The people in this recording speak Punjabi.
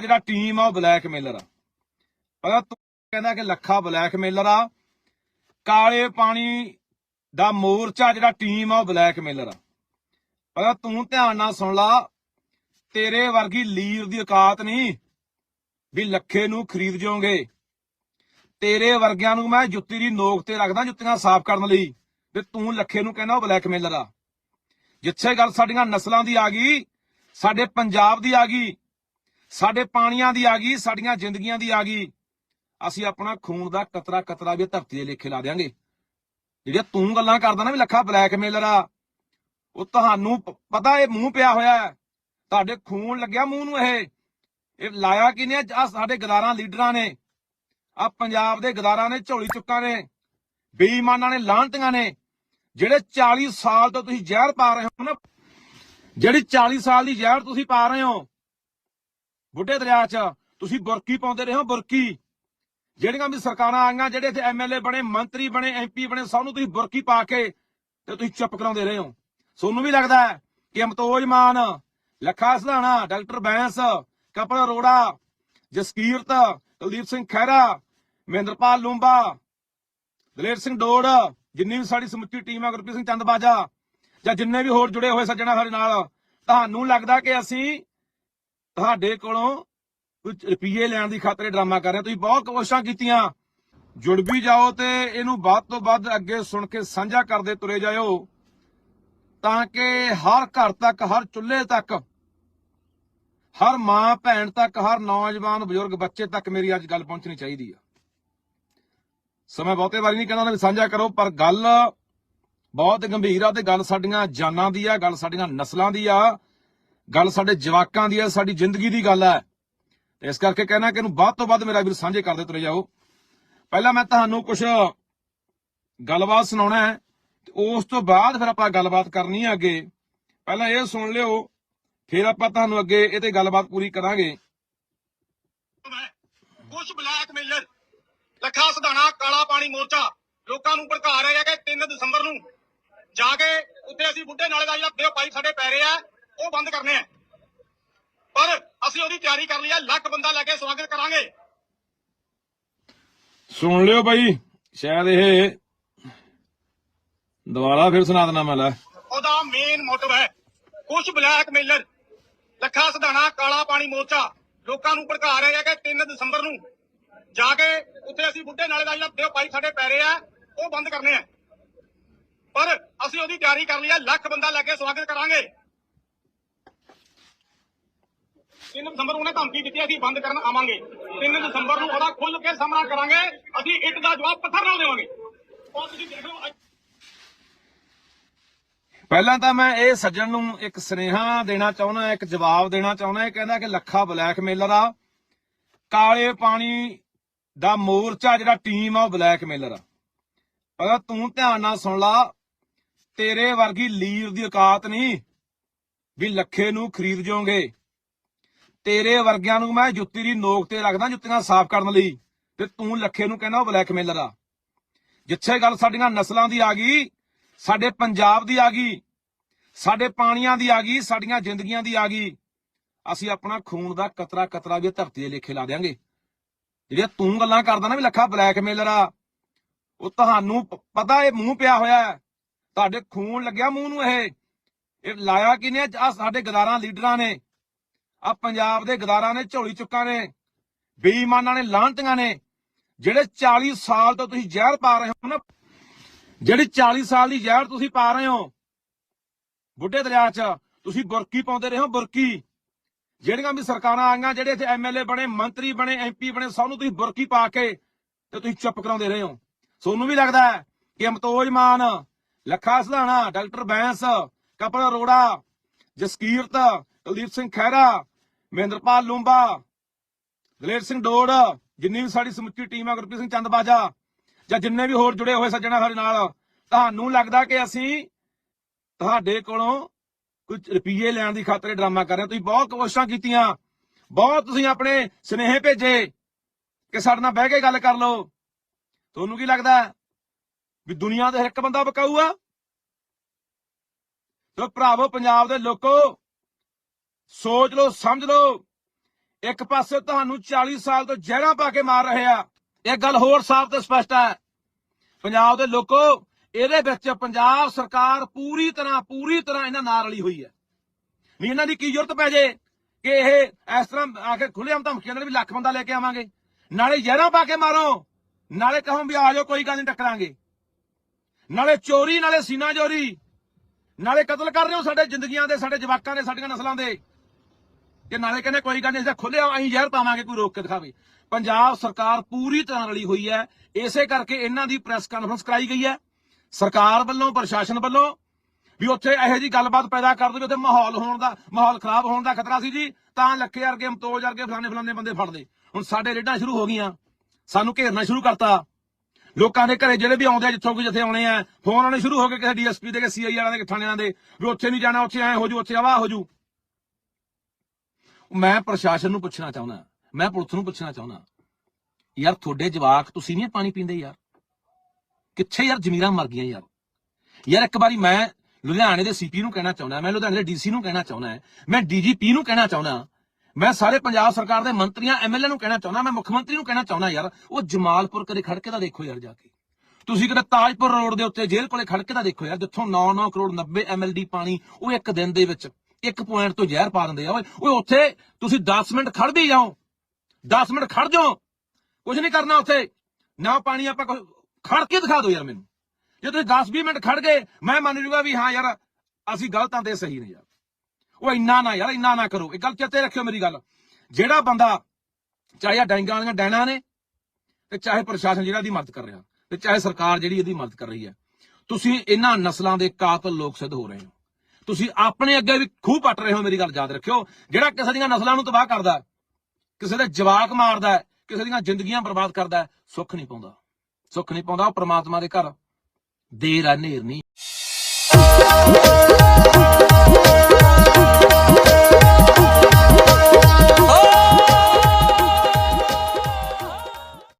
ਜਿਹੜਾ ਟੀਮ ਆ ਉਹ ਬਲੈਕਮੇਲਰ ਆ। ਪਤਾ ਤੂੰ ਕਹਿੰਦਾ ਕਿ ਲੱਖਾ ਬਲੈਕਮੇਲਰ ਆ। ਕਾਲੇ ਪਾਣੀ ਦਾ ਮੋਰਚਾ ਜਿਹੜਾ ਟੀਮ ਆ ਉਹ ਬਲੈਕਮੇਲਰ ਆ। ਪਤਾ ਤੂੰ ਧਿਆਨ ਨਾਲ ਸੁਣ ਲਾ। ਤੇਰੇ ਵਰਗੀ ਲੀਰ ਦੀ ਔਕਾਤ ਨਹੀਂ ਵੀ ਲੱਖੇ ਨੂੰ ਖਰੀਦ ਜਾਓਗੇ। ਤੇਰੇ ਵਰਗਿਆਂ ਨੂੰ ਮੈਂ ਜੁੱਤੀ ਦੀ ਨੋਕ ਤੇ ਰੱਖਦਾ, ਜੁੱਤੀਆਂ ਸਾਫ਼ ਕਰਨ ਲਈ। ਤੇ ਤੂੰ ਲੱਖੇ ਨੂੰ ਕਹਿੰਦਾ ਉਹ ਬਲੈਕਮੇਲਰ ਆ। ਜਿੱਥੇ ਗੱਲ ਸਾਡੀਆਂ ਨਸਲਾਂ ਦੀ ਆ ਗਈ, ਸਾਡੇ ਪੰਜਾਬ ਦੀ ਆ ਗਈ, ਸਾਡੇ ਪਾਣੀਆਂ ਦੀ ਆ ਗਈ, ਸਾਡੀਆਂ ਜ਼ਿੰਦਗੀਆਂ ਦੀ ਆ ਗਈ, ਅਸੀਂ ਆਪਣਾ ਖੂਨ ਦਾ ਕਤਰਾ ਕਤਰਾ ਵੀ ਧਰਤੀ ਦੇ ਲੇਖੇ ਲਾ ਦੇਾਂਗੇ ਜਿਹੜੀਆਂ ਤੂੰ ਗੱਲਾਂ ਕਰਦਾ ਨਾ ਵੀ ਲੱਖਾ ਬਲੈਕਮੇਲਰ ਆ, ਉਹ ਤੁਹਾਨੂੰ ਪਤਾ ਇਹ ਮੂੰਹ ਪਿਆ ਹੋਇਆ ਹੈ। ਤੁਹਾਡੇ ਖੂਨ ਲੱਗਿਆ ਮੂੰਹ ਨੂੰ ਇਹ। ਇਹ ਲਾਇਆ ਕਿਨੇ ਆ ਸਾਡੇ ਗਦਾਰਾਂ ਲੀਡਰਾਂ ਨੇ। ਆ ਪੰਜਾਬ ਦੇ ਗਦਾਰਾਂ ਨੇ, ਝੋਲੀ ਚੁੱਕਾਂ ਨੇ। ਬੇਈਮਾਨਾਂ ਨੇ ਲਾਂਟੀਆਂ ਨੇ। ਜਿਹੜੇ 40 ਸਾਲ ਤੋਂ ਤੁਸੀਂ ਜ਼ਹਿਰ ਪਾ ਰਹੇ ਹੋ ਨਾ, ਜਿਹੜੀ 40 ਸਾਲ ਦੀ ਜ਼ਹਿਰ ਤੁਸੀਂ ਪਾ ਰਹੇ ਹੋ, ਬੁੱਢੇ ਦਰਿਆ 'ਚ ਤੁਸੀਂ ਬੁਰਕੀ ਪਾਉਂਦੇ ਰਹੇ ਹੋ, ਬੁਰਕੀ। ਜਿਹੜੀਆਂ ਵੀ ਸਰਕਾਰਾਂ ਆਈਆਂ, ਜਿਹੜੇ ਇੱਥੇ ਐਮਐਲਏ ਬਣੇ, ਮੰਤਰੀ ਬਣੇ ਐਮਪੀ ਬਣੇ, ਸਭ ਨੂੰ ਤੁਸੀਂ ਬੁਰਕੀ ਪਾ ਕੇ ਤੇ ਤੁਸੀਂ ਚੁੱਪ ਕਰਾਉਂਦੇ ਰਹੇ ਹੋ। ਸੋਨੂੰ ਵੀ ਲੱਗਦਾ ਹੈ ਕਿ ਅਮਤੋਜ ਮਾਨ ਲੱਖਾ ਸਧਾਣਾ ਡਾਕਟਰ ਬੈਂਸ, ਕਪਲ ਅਰੋੜਾ, ਜਸਕੀਰਤ, ਕੁਲਦੀਪ ਸਿੰਘ ਖਹਿਰਾ, ਮਹਿੰਦਰਪਾਲ ਲੂੰਬਾ, ਦਲੇਰ ਸਿੰਘ ਡੋੜ, ਜਿੰਨੀ ਵੀ ਸਾਡੀ ਸਮੁੱਚੀ ਟੀਮ ਹੈ ਗੁਰਪ੍ਰੀਤ ਸਿੰਘ ਚੰਦਬਾਜਾ, ਜਾਂ ਜਿੰਨੇ ਵੀ ਹੋਰ ਜੁੜੇ ਹੋਏ ਸੱਜਣਾ ਸਾਡੇ ਨਾਲ, ਤੁਹਾਨੂੰ ਲੱਗਦਾ ਕਿ ਅਸੀਂ ਤੁਹਾਡੇ ਕੋਲੋਂ ਕੁਝ ਰੁਪਏ ਲੈਣ ਦੀ ਖਾਤਰ ਡਰਾਮਾ ਕਰ ਰਹੇ ਤੁਸੀਂ ਬਹੁਤ ਕੋਸ਼ਿਸ਼ਾਂ ਕੀਤੀਆਂ। ਜੁੜ ਵੀ ਜਾਓ ਤੇ ਇਹਨੂੰ ਵੱਧ ਤੋਂ ਵੱਧ ਅੱਗੇ ਸੁਣ ਕੇ ਸਾਂਝਾ ਕਰਦੇ ਤੁਰੇ ਜਾਇਓ। ਤਾਂ ਕਿ ਹਰ ਘਰ ਤੱਕ, ਹਰ ਚੁੱਲ੍ਹੇ ਤੱਕ, ਹਰ ਮਾਂ ਭੈਣ ਤੱਕ, ਹਰ ਨੌਜਵਾਨ ਬਜ਼ੁਰਗ ਬੱਚੇ ਤੱਕ ਮੇਰੀ ਅੱਜ ਗੱਲ ਪਹੁੰਚਣੀ ਚਾਹੀਦੀ ਆ। ਸਮਾਂ ਬਹੁਤੇ ਵਾਰੀ ਨਹੀਂ ਕਹਿੰਦਾ ਵੀ ਸਾਂਝਾ ਕਰੋ, ਪਰ ਗੱਲ ਬਹੁਤ ਗੰਭੀਰ ਆ ਤੇ ਗੱਲ ਸਾਡੀਆਂ ਜਾਨਾਂ ਦੀ ਆ, ਗੱਲ ਸਾਡੀਆਂ ਨਸਲਾਂ ਦੀ ਆ, ਗੱਲ ਸਾਡੇ ਜਵਾਕਾਂ ਦੀ ਆ, ਸਾਡੀ ਜ਼ਿੰਦਗੀ ਦੀ ਗੱਲ ਹੈ ਇਸ ਕਰਕੇ ਕਹਿਣਾ ਕਿ ਇਹਨੂੰ ਵੱਧ ਤੋਂ ਵੱਧ ਮੇਰਾ ਵੀਰ ਸਾਂਝੇ ਕਰਦੇ ਤੁਰੇ ਜਾਓ। ਪਹਿਲਾਂ ਮੈਂ ਤੁਹਾਨੂੰ ਕੁਝ ਗੱਲਬਾਤ ਸੁਣਾਉਣਾ ਹੈ। ਉਸ ਤੋਂ ਬਾਅਦ ਫਿਰ ਆਪਾਂ ਗੱਲਬਾਤ ਕਰਨੀ ਹੈ ਅੱਗੇ। ਪਹਿਲਾਂ ਇਹ ਸੁਣ ਲਿਓ ਫਿਰ ਆਪਾਂ ਤੁਹਾਨੂੰ ਅੱਗੇ ਇਹ ਤੇ ਗੱਲਬਾਤ ਪੂਰੀ ਕਰਾਂਗੇ। ਕੁਝ ਬਲੈਕਮੇਲਰ ਲੱਖਾ ਸਧਾਣਾ ਕਾਲਾ ਪਾਣੀ ਮੋਰਚਾ ਲੋਕਾਂ ਨੂੰ ਭੜਕਾ ਰਹੇ ਆ ਕਿ 3 ਦਸੰਬਰ ਨੂੰ। ਜਾ ਕੇ ਉੱਥੇ ਅਸੀਂ ਬੁੱਢੇ ਨਾਲੇ ਦਾ ਜਿਹੜਾ ਪਾਈਪ ਸਾਡੇ ਪੈ ਰਹੇ ਆ ਉਹ ਬੰਦ ਕਰਨੇ ਆ। ਪਰ ਅਸੀਂ ਉਹਦੀ ਤਿਆਰੀ ਕਰ ਲਈ ਆ ਲੱਖ ਬੰਦਾ ਲੈ ਕੇ ਸਵਾਗਤ ਕਰਾਂਗੇ। ਸੁਣ ਲਿਓ ਬਾਈ ਸ਼ਾਇਦ ਇਹ ਦੁਬਾਰਾ ਫਿਰ ਸੁਣਾ ਦੇਣਾ ਮੈਂ, ਲੈ। ਉਹਦਾ ਮੇਨ ਮੋਟਿਵ ਹੈ। ਕੁਝ ਬਲੈਕਮੇਲਰ ਲੱਖਾ ਸਧਾਣਾ, ਕਾਲਾ ਪਾਣੀ ਮੋਰਚਾ, ਲੋਕਾਂ ਨੂੰ ਭੜਕਾ ਰਹੇ ਆ ਕਿ 3 ਦਸੰਬਰ ਨੂੰ। ਜਾ ਕੇ ਉੱਥੇ ਅਸੀਂ ਬੁੱਢੇ ਨਾਲੇ ਦਾ ਜਿਹੜਾ ਦਿਓ ਪਾਈਪ ਸਾਡੇ ਪੈ ਰਹੇ ਆ, ਉਹ ਬੰਦ ਕਰਨੇ ਆ। ਪਰ ਅਸੀਂ ਉਹਦੀ ਤਿਆਰੀ ਕਰ ਲਈ ਆ, ਲੱਖ ਬੰਦਾ ਲੈ ਕੇ ਸਵਾਗਤ ਕਰਾਂਗੇ। 3 ਦਸੰਬਰ ਨੂੰ ਉਹਨੇ ਧਮਕੀ ਦਿੱਤੀ, ਅਸੀਂ ਬੰਦ ਕਰਨ ਆਵਾਂਗੇ। 3 ਦਸੰਬਰ ਨੂੰ ਉਹਦਾ ਖੁੱਲ ਕੇ ਸਾਹਮਣਾ ਕਰਾਂਗੇ, ਅਸੀਂ ਇੱਟ ਦਾ ਜਵਾਬ ਪੱਥਰ ਨਾਲ ਦੇਵਾਂਗੇ। ਉਹ ਤੁਸੀਂ ਦੇਖ ਲਓ ਪਹਿਲਾਂ ਤਾਂ ਮੈਂ ਇਹ ਸੱਜਣ ਨੂੰ ਇੱਕ ਸੁਨੇਹਾ ਦੇਣਾ ਚਾਹੁੰਦਾ, ਇੱਕ ਜਵਾਬ ਦੇਣਾ ਚਾਹੁੰਦਾ, ਇਹ ਕਹਿੰਦਾ ਕਿ ਲੱਖਾ ਬਲੈਕਮੇਲਰ ਆ। ਕਾਲੇ ਪਾਣੀ ਦਾ ਮੋਰਚਾ ਜਿਹੜਾ ਟੀਮ ਆ, ਉਹ ਬਲੈਕਮੇਲਰ ਆ। ਪਤਾ ਤੂੰ ਧਿਆਨ ਨਾਲ ਸੁਣ ਲਾ, ਤੇਰੇ ਵਰਗੀ ਲੀਰ ਦੀ ਔਕਾਤ ਨਹੀਂ ਵੀ ਲੱਖੇ ਨੂੰ ਖਰੀਦ ਜਾਓਗੇ। ਤੇਰੇ ਵਰਗਿਆਂ ਨੂੰ ਮੈਂ ਜੁੱਤੀ ਦੀ ਨੋਕ ਤੇ ਰੱਖਦਾ, ਜੁੱਤੀਆਂ ਸਾਫ਼ ਕਰਨ ਲਈ। ਤੇ ਤੂੰ ਲੱਖੇ ਨੂੰ ਕਹਿੰਦਾ ਉਹ ਬਲੈਕਮੇਲਰ ਆ। ਜਿੱਥੇ ਗੱਲ ਸਾਡੀਆਂ ਨਸਲਾਂ ਦੀ ਆ ਗਈ ਸਾਡੇ ਪੰਜਾਬ ਦੀ ਆ ਗਈ, ਸਾਡੇ ਪਾਣੀਆਂ ਦੀ ਆ ਗਈ, ਸਾਡੀਆਂ ਜ਼ਿੰਦਗੀਆਂ ਦੀ ਆ ਗਈ। ਅਸੀਂ ਆਪਣਾ ਖੂਨ ਦਾ ਕਤਰਾ ਕਤਰਾ ਵੀ ਧਰਤੀ ਦੇ ਲੇਖੇ ਲਾ ਦੇਾਂਗੇ ਜਿਹੜੀਆਂ ਤੂੰ ਗੱਲਾਂ ਕਰਦਾ ਨਾ ਵੀ ਲੱਖਾ ਬਲੈਕਮੇਲਰ ਆ, ਉਹ ਤੁਹਾਨੂੰ ਪਤਾ ਇਹ ਮੂੰਹ ਪਿਆ ਹੋਇਆ ਤੁਹਾਡੇ ਖੂਨ ਲੱਗਿਆ ਮੂੰਹ ਨੂੰ ਇਹ। ਇਹ ਲਾਇਆ ਕਿਨੇ ਆ ਸਾਡੇ ਗਦਾਰਾਂ ਲੀਡਰਾਂ ਨੇ। ਆ ਪੰਜਾਬ ਦੇ ਗਦਾਰਾਂ ਨੇ ਝੋਲੀ ਚੁੱਕਾਂ ਨੇ। ਬੇਈਮਾਨਾਂ ਨੇ ਲਾਂਟੀਆਂ ਨੇ। ਜਿਹੜੇ 40 ਸਾਲ ਤੋਂ ਤੁਸੀਂ ਜ਼ਹਿਰ ਪਾ ਰਹੇ ਹੋ ਨਾ ਜਿਹੜੀ 40 ਸਾਲ ਦੀ ਜ਼ਹਿਰ ਤੁਸੀਂ ਪਾ ਰਹੇ ਹੋ, ਬੁੱਢੇ ਦਰਿਆ 'ਚ, ਤੁਸੀਂ ਬੁਰਕੀ ਪਾਉਂਦੇ ਰਹੇ ਹੋ, ਬੁਰਕੀ। ਜਿਹੜੀਆਂ ਵੀ ਸਰਕਾਰਾਂ ਆਈਆਂ, ਜਿਹੜੇ ਇੱਥੇ ਐਮਐਲਏ ਬਣੇ, ਮੰਤਰੀ ਬਣੇ ਐਮਪੀ ਬਣੇ, ਸਭ ਨੂੰ ਤੁਸੀਂ ਬੁਰਕੀ ਪਾ ਕੇ ਤੇ ਤੁਸੀਂ ਚੁੱਪ ਕਰਾਉਂਦੇ ਰਹੇ ਹੋ। ਸੋਨੂੰ ਵੀ ਲੱਗਦਾ ਹੈ ਕਿ ਅਮਤੋਜ ਮਾਨ, ਲੱਖਾ ਸਧਾਣਾ, ਡਾਕਟਰ ਬੈਂਸ, ਕਪਲ ਅਰੋੜਾ, ਜਸਕੀਰਤ, ਕੁਲਦੀਪ ਸਿੰਘ ਖਹਿਰਾ, ਮਹਿੰਦਰਪਾਲ ਲੂੰਬਾ, ਦਲੇਰ ਸਿੰਘ ਡੋੜ ਜਿੰਨੀ ਵੀ ਸਾਡੀ ਸਮੁੱਚੀ ਟੀਮ ਹੈ, ਗੁਰਪ੍ਰੀਤ ਸਿੰਘ ਚੰਦਬਾਜਾ ਜਾਂ ਜਿੰਨੇ ਵੀ ਹੋਰ ਜੁੜੇ ਹੋਏ ਸੱਜਣਾ ਸਾਡੇ ਨਾਲ, ਤੁਹਾਨੂੰ ਲੱਗਦਾ ਕਿ ਅਸੀਂ ਤੁਹਾਡੇ ਕੋਲੋਂ ਕੁਝ ਰੁਪਏ ਲੈਣ ਦੀ ਖਾਤਰ ਡਰਾਮਾ ਕਰ ਰਹੇ ਤੁਸੀਂ ਬਹੁਤ ਕੋਸ਼ਿਸ਼ਾਂ ਕੀਤੀਆਂ, ਬਹੁਤ ਤੁਸੀਂ ਆਪਣੇ ਸਨੇਹ ਭੇਜੇ ਕਿ ਸਾਡੇ ਨਾਲ ਬਹਿ ਕੇ ਗੱਲ ਕਰ ਲਓ। ਤੁਹਾਨੂੰ ਕੀ ਲੱਗਦਾ ਵੀ ਦੁਨੀਆ ਦੇ ਹਰ ਇੱਕ ਬੰਦਾ ਬਕਾਊ ਆ ਤੋ ਭਰਾਵੋ, ਪੰਜਾਬ ਦੇ ਲੋਕੋ, ਸੋਚ ਲਓ, ਸਮਝ ਲਓ। ਇੱਕ ਪਾਸੇ ਤੁਹਾਨੂੰ 40 ਸਾਲ ਤੋਂ ਜ਼ਹਿਰਾਂ ਪਾ ਕੇ ਮਾਰ ਰਹੇ ਆ। ਇਹ ਗੱਲ ਹੋਰ ਸਾਫ਼ ਤੇ ਸਪਸ਼ਟ ਹੈ। ਪੰਜਾਬ ਦੇ ਲੋਕੋ, ਇਹਦੇ ਵਿੱਚ ਪੰਜਾਬ ਸਰਕਾਰ ਪੂਰੀ ਤਰ੍ਹਾਂ ਪੂਰੀ ਤਰ੍ਹਾਂ ਇਹਨਾਂ ਨਾਲ ਰਲੀ ਹੋਈ ਹੈ। ਵੀ ਇਹਨਾਂ ਦੀ ਕੀ ਜ਼ਰੂਰਤ ਪੈ ਜੇ ਕਿ ਇਹ ਇਸ ਤਰ੍ਹਾਂ ਆ ਕੇ ਖੁੱਲ੍ਹੇਆਮ ਧਮਕੀਆਂ ਦੇ ਵੀ ਲੱਖ ਬੰਦਾ ਲੈ ਕੇ ਆਵਾਂਗੇ। ਨਾਲੇ ਜ਼ਹਿਰਾਂ ਪਾ ਕੇ ਮਾਰੋ। ਨਾਲੇ ਕਹੋ ਵੀ ਆ ਜਾਓ, ਕੋਈ ਗੱਲ ਨਹੀਂ, ਟੱਕਰਾਂਗੇ। ਨਾਲੇ ਚੋਰੀ, ਨਾਲੇ ਸੀਨਾ ਚੋਰੀ। ਨਾਲੇ ਕਤਲ ਕਰ ਰਹੇ ਹੋ ਸਾਡੇ ਜ਼ਿੰਦਗੀਆਂ ਦੇ, ਸਾਡੇ ਜਵਾਕਾਂ ਦੇ, ਸਾਡੀਆਂ ਨਸਲਾਂ ਦੇ। ਕਿ ਨਾਲੇ ਕਹਿੰਦੇ ਕੋਈ ਗੱਲ ਨਹੀਂ, ਅਸੀਂ ਖੁੱਲਿਆ ਅਸੀਂ ਜ਼ਹਿਰ ਪਾਵਾਂਗੇ, ਕੋਈ ਰੋਕ ਕੇ ਦਿਖਾਵੇ। ਪੰਜਾਬ ਸਰਕਾਰ ਪੂਰੀ ਤਰ੍ਹਾਂ ਰਲੀ ਹੋਈ ਹੈ, ਇਸੇ ਕਰਕੇ ਇਹਨਾਂ ਦੀ ਪ੍ਰੈਸ ਕਾਨਫਰੰਸ ਕਰਾਈ ਗਈ ਹੈ। ਸਰਕਾਰ ਵੱਲੋਂ, ਪ੍ਰਸ਼ਾਸਨ ਵੱਲੋਂ ਵੀ ਉੱਥੇ ਇਹੋ ਜੀ ਗੱਲਬਾਤ ਪੈਦਾ ਕਰ ਦੋ ਉੱਥੇ ਮਾਹੌਲ ਹੋਣ ਦਾ, ਮਾਹੌਲ ਖਰਾਬ ਹੋਣ ਦਾ ਖਤਰਾ ਸੀ ਜੀ, ਤਾਂ ਲੱਖੇ ਵਰਗੇ ਅਮਤੋਜ ਵਰਗੇ ਫਲਾਣੇ ਫਲਾਣੇ ਬੰਦੇ ਫੜਦੇ ਹੁਣ ਸਾਡੇ ਰੇਡਾਂ ਸ਼ੁਰੂ ਹੋ ਗਈਆਂ। ਸਾਨੂੰ ਘੇਰਨਾ ਸ਼ੁਰੂ ਕਰਤਾ। ਲੋਕਾਂ ਦੇ ਘਰੇ ਜਿਹੜੇ ਵੀ ਆਉਂਦੇ ਆ, ਜਿੱਥੋਂ ਕੋਈ ਜਿੱਥੇ ਆਉਣੇ ਆ ਫੋਨ ਆਉਣੇ ਸ਼ੁਰੂ ਹੋ ਗਏ ਕਿਸੇ ਡੀਐਸਪੀ ਦੇ, ਕਿਸੇ ਸੀਆਈ ਵਾਲਿਆਂ ਦੇ ਥਾਣਿਆਂ ਦੇ, ਵੀ ਉੱਥੇ ਨਹੀਂ ਜਾਣਾ, ਉੱਥੇ ਐ ਹੋ ਜੂ, ਉੱਥੇ ਆਵਾ ਹੋ ਜੂ। ਮੈਂ ਪ੍ਰਸ਼ਾਸਨ ਨੂੰ ਪੁੱਛਣਾ ਚਾਹੁੰਦਾ, ਮੈਂ ਪੁਲਿਸ ਨੂੰ ਪੁੱਛਣਾ ਚਾਹੁੰਦਾ, ਯਾਰ ਤੁਹਾਡੇ ਜਵਾਕ ਤੁਸੀਂ ਨਹੀਂ ਪਾਣੀ ਪੀਂਦੇ ਯਾਰ? ਕਿੱਥੇ ਯਾਰ ਜ਼ਮੀਰਾਂ ਮਰ ਗਈਆਂ ਯਾਰ? ਯਾਰ ਇੱਕ ਵਾਰੀ ਮੈਂ ਲੁਧਿਆਣੇ ਦੇ ਸੀਪੀ ਨੂੰ ਕਹਿਣਾ ਚਾਹੁੰਦਾ, ਮੈਂ ਲੁਧਿਆਣੇ ਦੇ ਡੀਸੀ ਨੂੰ ਕਹਿਣਾ ਚਾਹੁੰਦਾ, ਮੈਂ ਡੀਜੀਪੀ ਨੂੰ ਕਹਿਣਾ ਚਾਹੁੰਦਾ, ਮੈਂ ਸਾਰੇ ਪੰਜਾਬ ਸਰਕਾਰ ਦੇ ਮੰਤਰੀਆਂ ਐਮਐਲਏ ਨੂੰ ਕਹਿਣਾ ਚਾਹੁੰਦਾ, ਮੈਂ ਮੁੱਖ ਮੰਤਰੀ ਨੂੰ ਕਹਿਣਾ ਚਾਹੁੰਦਾ ਯਾਰ, ਉਹ ਜਮਾਲਪੁਰ ਕਦੇ ਖੜਕੇ ਦਾ ਦੇਖੋ ਯਾਰ ਜਾ ਕੇ। ਤੁਸੀਂ ਕਿਤੇ ਤਾਜਪੁਰ ਰੋਡ ਦੇ ਉੱਤੇ ਜੇਲ੍ਹ ਕੋਲੇ ਖੜਕੇ ਦਾ ਦੇਖੋ ਯਾਰ, ਜਿੱਥੋਂ 9-9 ਕਰੋੜ 90 ਐਮਐਲਡੀ ਪਾਣੀ ਉਹ ਇੱਕ ਦਿਨ ਦੇ ਵਿੱਚ ਇੱਕ ਪੁਆਇੰਟ ਤੋਂ ਜ਼ਹਿਰ ਪਾ ਦਿੰਦੇ ਆ। ਓਏ ਓਏ, ਉੱਥੇ ਤੁਸੀਂ 10 ਮਿੰਟ ਖੜ ਵੀ ਜਾਓ। 10 ਮਿੰਟ ਖੜ ਜਾਓ। ਕੁਝ ਨਹੀਂ ਕਰਨਾ ਉੱਥੇ। ਨਾ ਪਾਣੀ ਆਪਾਂ ਖੜ ਕੇ ਦਿਖਾ ਦਿਓ ਯਾਰ ਮੈਨੂੰ। ਜੇ ਤੁਸੀਂ 10-20 ਮਿੰਟ ਖੜ ਗਏ, ਮੈਂ ਮੰਨ ਜੂਗਾ ਵੀ ਹਾਂ ਯਾਰ, ਅਸੀਂ ਗਲਤਾਂ ਤੇ ਸਹੀ ਨੇ ਯਾਰ। ਉਹ ਇੰਨਾ ਨਾ ਯਾਰ, ਇੰਨਾ ਨਾ ਕਰੋ। ਇਹ ਗੱਲ ਚੇਤੇ ਰੱਖਿਓ ਮੇਰੀ ਗੱਲ। ਜਿਹੜਾ ਬੰਦਾ ਚਾਹੇ ਆ ਡੈਂਗਾਂ ਵਾਲੀਆਂ ਡੈਣਾ ਨੇ, ਤੇ ਚਾਹੇ ਪ੍ਰਸ਼ਾਸਨ ਜਿਹੜਾ ਦੀ ਮਦਦ ਕਰ ਰਿਹਾ, ਤੇ ਚਾਹੇ ਸਰਕਾਰ ਜਿਹੜੀ ਇਹਦੀ ਮਦਦ ਕਰ ਰਹੀ ਹੈ, ਤੁਸੀਂ ਇਹਨਾਂ ਨਸਲਾਂ ਦੇ ਕਾਤਲ ਲੋਕ ਸਿੱਧ ਹੋ ਰਹੇ ਹੋ। ਤੁਸੀਂ ਆਪਣੇ ਅੱਗੇ ਵੀ ਖੂਹ ਪੱਟ ਰਹੇ ਹੋ, ਮੇਰੀ ਗੱਲ ਯਾਦ ਰੱਖਿਓ। ਜਿਹੜਾ ਕਿਸੇ ਦੀਆਂ ਨਸਲਾਂ ਨੂੰ ਤਬਾਹ ਕਰਦਾ ਕਿਸੇ ਦੇ ਜਵਾਕ ਮਾਰਦਾ ਕਿਸੇ ਦੀਆਂ ਜ਼ਿੰਦਗੀਆਂ ਬਰਬਾਦ ਕਰਦਾ ਸੁੱਖ ਨਹੀਂ ਪਾਉਂਦਾ। ਸੁੱਖ ਨਹੀਂ ਪਾਉਂਦਾ, ਉਹ ਪਰਮਾਤਮਾ ਦੇ ਘਰ ਦੇਰ ਆ ਨੇਰ ਨਹੀਂ।